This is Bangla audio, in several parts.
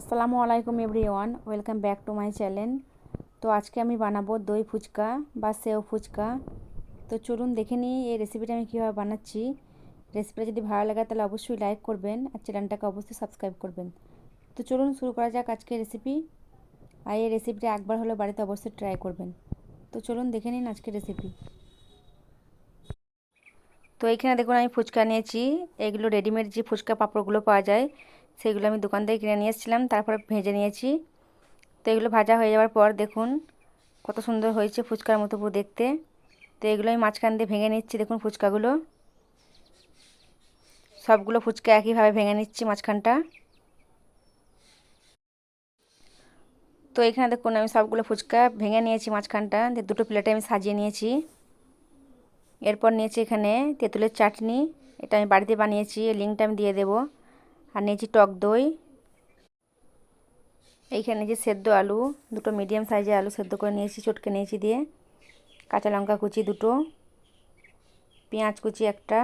আসসালামু আলাইকুম everyone, welcome back to my channel. তো আজকে আমি বানাবো দই ফুচকা বা সেও ফুচকা। তো চলুন দেখে নিই এই রেসিপিটা আমি কীভাবে বানাচ্ছি। রেসিপিটা যদি ভালো লাগে তাহলে অবশ্যই লাইক করবেন আর চ্যানেলটাকে অবশ্যই সাবস্ক্রাইব করবেন। তো চলুন শুরু করা যাক আজকে রেসিপি আর এই রেসিপিটা একবার হলে বাড়িতে অবশ্যই ট্রাই করবেন। তো চলুন দেখে নিন আজকের রেসিপি তো এইখানে দেখুন আমি ফুচকা নিয়েছি। এগুলো রেডিমেড যে ফুচকা পাঁপড়গুলো পাওয়া যায় সেগুলো আমি দোকান থেকে কিনে নিয়ে এসেছিলাম, তারপরে ভেজে নিয়েছি। তো এগুলো ভাজা হয়ে যাওয়ার পর দেখুন, কত সুন্দর হয়েছে ফুচকার মতো পুরো দেখতে। তো এগুলো আমি মাঝখান দিয়ে ভেঙে নিচ্ছি, দেখুন ফুচকাগুলো। সবগুলো ফুচকা একইভাবে ভেঙে নিচ্ছি মাঝখানটা। তো এখানে দেখুন, আমি সবগুলো ফুচকা ভেঙে নিয়েছি মাঝখানটা দুটো প্লেটে আমি সাজিয়ে নিয়েছি। এরপর নিয়েছি এখানে তেঁতুলের চাটনি, এটা আমি বাড়িতে বানিয়েছি, লিঙ্কটা আমি দিয়ে দেবো। আর নিয়েছি টক দই। এইখানে যে সেদ্ধ আলু, দুটো মিডিয়াম সাইজের আলু সেদ্ধ করে নিয়েছি, চটকে নিয়েছি দিয়ে। কাঁচা লঙ্কা কুচি দুটো, পেঁয়াজ কুচি একটা,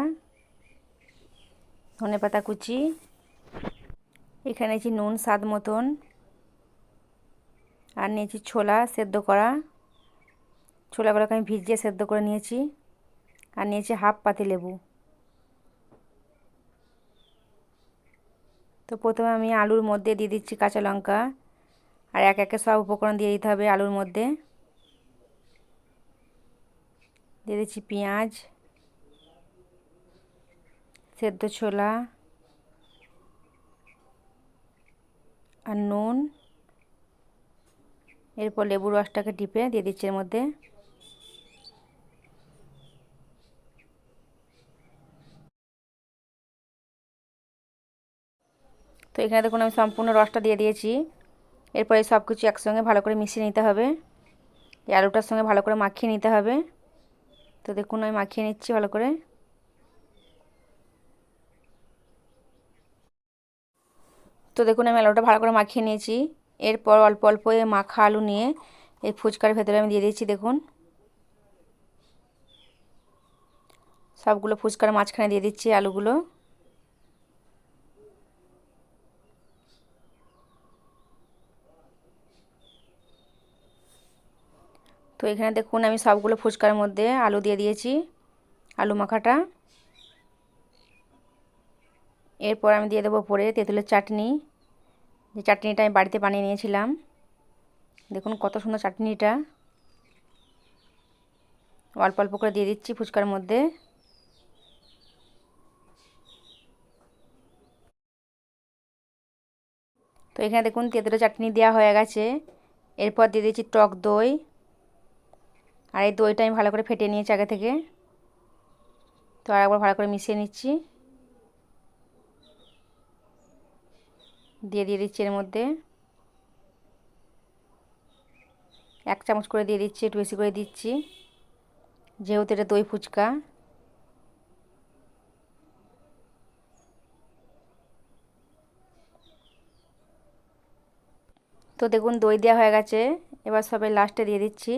ধনে পাতা কুচি। এখানে নিয়েছি নুন স্বাদ মতন। আর নিয়েছি ছোলা সেদ্ধ করা। ছোলাগুলোকে আমি ভিজিয়ে সেদ্ধ করে নিয়েছি। আর নিয়েছি হাফ পাতি লেবু। তো প্রথমে আমি আলুর মধ্যে দিয়ে দিচ্ছি কাঁচা লঙ্কা, আর এক একে সব উপকরণ দিয়ে দিতে হবে আলুর মধ্যে। দিয়ে দিচ্ছি পেঁয়াজ, সেদ্ধ ছোলা, আর নুন। এরপর লেবুর রসটাকে টিপে দিয়ে দিচ্ছি এর মধ্যে। তো এখানে দেখুন আমি সম্পূর্ণ রসটা দিয়ে দিয়েছি। এরপরে সব কিছু একসঙ্গে ভালো করে মিশিয়ে নিতে হবে। এই আলুটার সঙ্গে ভালো করে মাখিয়ে নিতে হবে। তো দেখুন আমি মাখিয়ে নিচ্ছি ভালো করে। তো দেখুন আমি আলুটা ভালো করে মাখিয়ে নিয়েছি। এরপর অল্প অল্প মাখা আলু নিয়ে এই ফুচকার ভেতরে আমি দিয়ে দিচ্ছি দেখুন। সবগুলো ফুচকার মাঝখানে দিয়ে দিচ্ছি আলুগুলো। তো এখানে দেখুন আমি সবগুলো ফুচকার মধ্যে আলু দিয়ে দিয়েছি, আলু মাখাটা। এরপর আমি দিয়ে দেবো পরে তেঁতুলের চাটনি। যে চাটনিটা আমি বাড়িতে বানিয়ে নিয়েছিলাম। দেখুন কত সুন্দর চাটনিটা। অল্প অল্প করে দিয়ে দিচ্ছি ফুচকার মধ্যে। তো এখানে দেখুন তেঁতুলের চাটনি দেওয়া হয়ে গেছে। এরপর দিয়ে দিচ্ছি টক দই। আর এই দইটা আমি ভালো করে ফেটে নিয়েছি আগে থেকে। তো আর একবার ভালো করে মিশিয়ে নিচ্ছি। দিয়ে দিয়ে দিচ্ছি এর মধ্যে। এক চামচ করে দিয়ে দিচ্ছি, একটু বেশি করে দিচ্ছি। যেহেতু এটা দই ফুচকা। তো দেখুন দই দেওয়া হয়ে গেছে। এবার সবাই লাস্টে দিয়ে দিচ্ছি।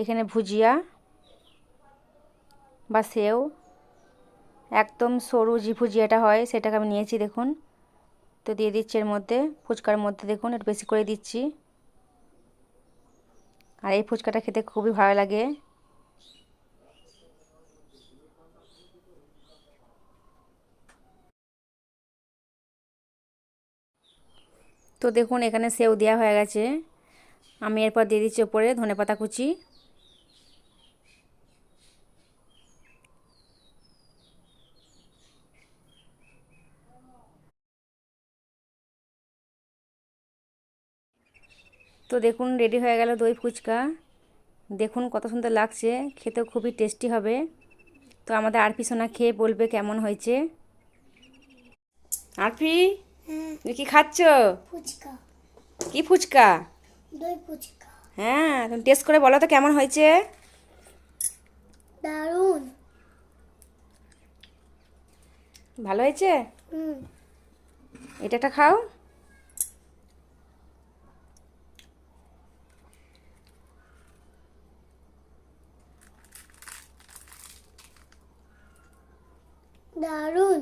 এখানে ভুজিয়া বা সেও। একদম সরু যে ভুজিয়াটা হয়, সেটাকে আমি নিয়েছি, দেখুন। তো দিয়ে দিচ্ছি এর মধ্যে ফুচকার মধ্যে, দেখুন, একটু বেশি করে দিচ্ছি। আর এই ফুচকাটা খেতে খুবই ভালো লাগে। তো দেখুন, এখানে সেও দেওয়া হয়ে গেছে। আমি এরপর দিয়ে দিচ্ছি ওপরে ধনে পাতা কুচি। তো দেখুন রেডি হয়ে গেল দই ফুচকা। দেখুন কত সুন্দর লাগছে খেতেও খুবই টেস্টি হবে। তো আমাদের আরপি সোনা খেয়ে বলবে কেমন হয়েছে। আরপি তুমি কি খাচ্ছ? ফুচকা। কি ফুচকা? দই ফুচকা। হ্যাঁ তুমি টেস্ট করে বলো তো কেমন হয়েছে। দারুণ। ভালো হয়েছে? হুম। এটা একটা খাও। দারুণ